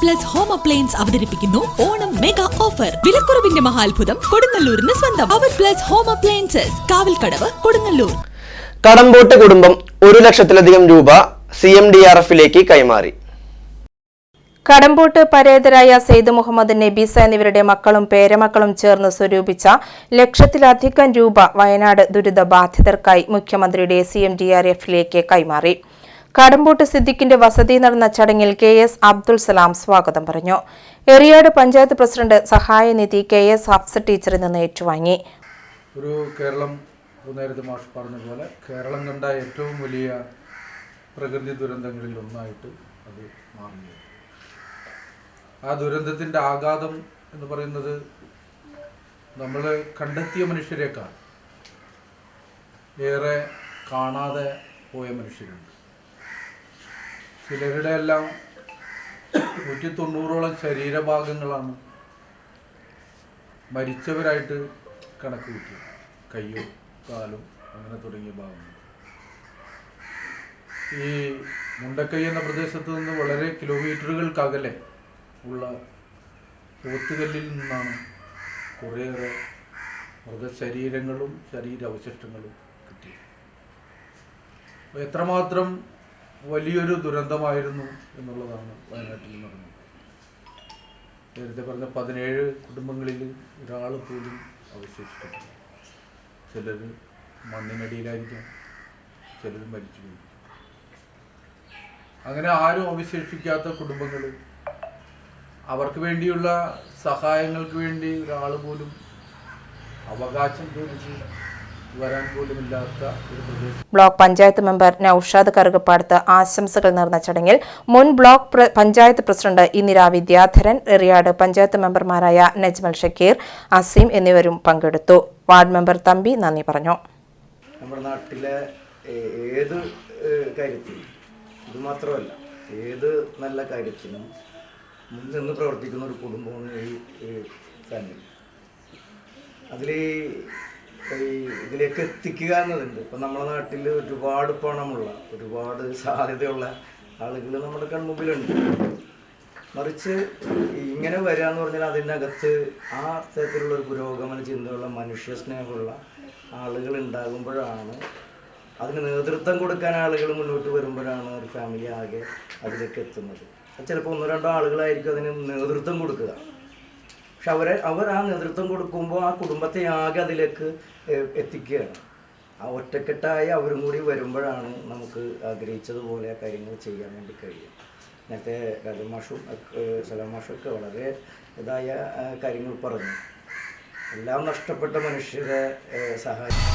Plus home appliance അവതരിപ്പിക്കുന്നു. Onam mega offer വിലക്കുറവിന്റെ മഹാത്ഭുതം കൊടുങ്ങല്ലൂരിന് സ്വന്തം. Power plus home appliances Kavalkadavu Kodungallur. Kadambot കുടുംബം ഒരു ലക്ഷത്തിലധികം രൂപ സി എം ഡി ആർ എഫിലേക്ക് കൈമാറി. കടമ്പോട്ട് പരേതരായ സെയ്ദ് മുഹമ്മദ് നബീസ എന്നിവരുടെ മക്കളും പേരമക്കളും ചേർന്ന് സ്വരൂപിച്ച ലക്ഷത്തിലധികം രൂപ വയനാട് ദുരിതബാധിതർക്കായി മുഖ്യമന്ത്രിയുടെ സി എം ഡി ആർ എഫിലേക്ക് കൈമാറി. കടമ്പോട്ട് സിദ്ദിഖിന്റെ വസതി നടന്ന ചടങ്ങിൽ കെ എസ് അബ്ദുൾ സലാം സ്വാഗതം പറഞ്ഞു. എറിയാട് പഞ്ചായത്ത് പ്രസിഡന്റ് സഹായനിധി കെ എസ് ഹഫ്സ ടീച്ചറിൽ നിന്ന് ഏറ്റുവാങ്ങി. ഒരു കേരളം മാഷ് പറഞ്ഞ പോലെ കേരളം കണ്ട ഏറ്റവും വലിയ പ്രകൃതി ദുരന്തങ്ങളിൽ ഒന്നായിട്ട് അത് മാറിയത്. ആ ദുരന്തത്തിന്റെ ആഘാതം എന്ന് പറയുന്നത് നമ്മൾ കണ്ടെത്തിയ മനുഷ്യരെക്കാൾ ഏറെ കാണാതെ പോയ മനുഷ്യരുണ്ട്. ചിലരുടെ എല്ലാം നൂറ്റി തൊണ്ണൂറോളം ശരീരഭാഗങ്ങളാണ് മരിച്ചവരായിട്ട് കണക്ക് കിട്ടിയത്. കയ്യോ കാലും അങ്ങനെ തുടങ്ങിയ ഭാഗങ്ങൾ. ഈ മുണ്ടക്കൈ എന്ന പ്രദേശത്ത് നിന്ന് വളരെ കിലോമീറ്ററുകൾക്കകലെ ഉള്ള പോത്തുകല്ലിൽ നിന്നാണ് കുറേയേറെ മൃതശരീരങ്ങളും ശരീരാവശിഷ്ടങ്ങളും കിട്ടിയത്. എത്രമാത്രം വലിയൊരു ദുരന്തമായിരുന്നു എന്നുള്ളതാണ് വയനാട്ടിൽ നടന്നത്. നേരത്തെ പറഞ്ഞ പതിനേഴ് കുടുംബങ്ങളിൽ ഒരാൾ പോലും അവശേഷിച്ചിട്ടില്ല. ചിലർ മണ്ണിനടിയിലായിരിക്കാം ചിലർ മരിച്ചുപോയി അങ്ങനെ ആരും അവശേഷിക്കാത്ത കുടുംബങ്ങൾ അവർക്ക് വേണ്ടിയുള്ള സഹായങ്ങൾക്ക് വേണ്ടി ഒരാൾ പോലും അവകാശം ചോദിച്ച് വരാൻ ഒരു പ്രദേശം. ബ്ലോക്ക് പഞ്ചായത്ത് മെമ്പർ നൌഷാദ് കറുകപ്പാടത്ത് ആശംസകൾ നേർന്ന ചടങ്ങിൽ മുൻ ബ്ലോക്ക് പഞ്ചായത്ത് പ്രസിഡന്റ് ഇന്ദിരാ വിദ്യാധരൻ എറിയാട് പഞ്ചായത്ത് മെമ്പർമാരായ നജ്മൽ ഷക്കീർ അസീം എന്നിവരും പങ്കെടുത്തു. വാർഡ് മെമ്പർ തമ്പി നന്ദി പറഞ്ഞു. നമ്മുടെ നാട്ടിലെ ഏത് ഏ, കാര്യത്തിനും ഇത് മാത്രമല്ല ഏത് നല്ല കാര്യത്തിനും മുൻനിന്ന് പ്രവർത്തിക്കുന്ന ഒരു കുടുംബമാണ് ഈ ഫാമിലി അതിൽ ഈ ഇതിലേക്ക് എത്തിക്കുക എന്നതുണ്ട്. ഇപ്പം നമ്മുടെ നാട്ടിൽ ഒരുപാട് പണമുള്ള ഒരുപാട് സാധ്യതയുള്ള ആളുകൾ നമ്മുടെ കൺമുമ്പിലുണ്ട്. മറിച്ച് ഇങ്ങനെ വരിക എന്ന് പറഞ്ഞാൽ അതിനകത്ത് ആ തരത്തിലുള്ള ഒരു പുരോഗമന ചിന്തയുള്ള മനുഷ്യ സ്നേഹമുള്ള ആളുകൾ ഉണ്ടാകുമ്പോഴാണ് അതിന് നേതൃത്വം കൊടുക്കാൻ ആളുകൾ മുന്നോട്ട് വരുമ്പോഴാണ് ഒരു ഫാമിലി ആകെ അതിലേക്ക് എത്തുന്നത്. ചിലപ്പോൾ ഒന്നോ രണ്ടോ ആളുകളായിരിക്കും അതിന് നേതൃത്വം കൊടുക്കുക. പക്ഷെ അവരെ അവർ ആ നേതൃത്വം കൊടുക്കുമ്പോൾ ആ കുടുംബത്തെ ആകെ അതിലേക്ക് എത്തിക്കുകയാണ്. ആ ഒറ്റക്കെട്ടായി അവരും കൂടി വരുമ്പോഴാണ് നമുക്ക് ആഗ്രഹിച്ചതുപോലെ ആ കാര്യങ്ങൾ ചെയ്യാൻ വേണ്ടി കഴിയും നേരത്തെ രാജമാഷും സലാം ഒക്കെ വളരെ ഇതായ കാര്യങ്ങൾ പറഞ്ഞു. എല്ലാം നഷ്ടപ്പെട്ട മനുഷ്യരെ സഹായിക്കും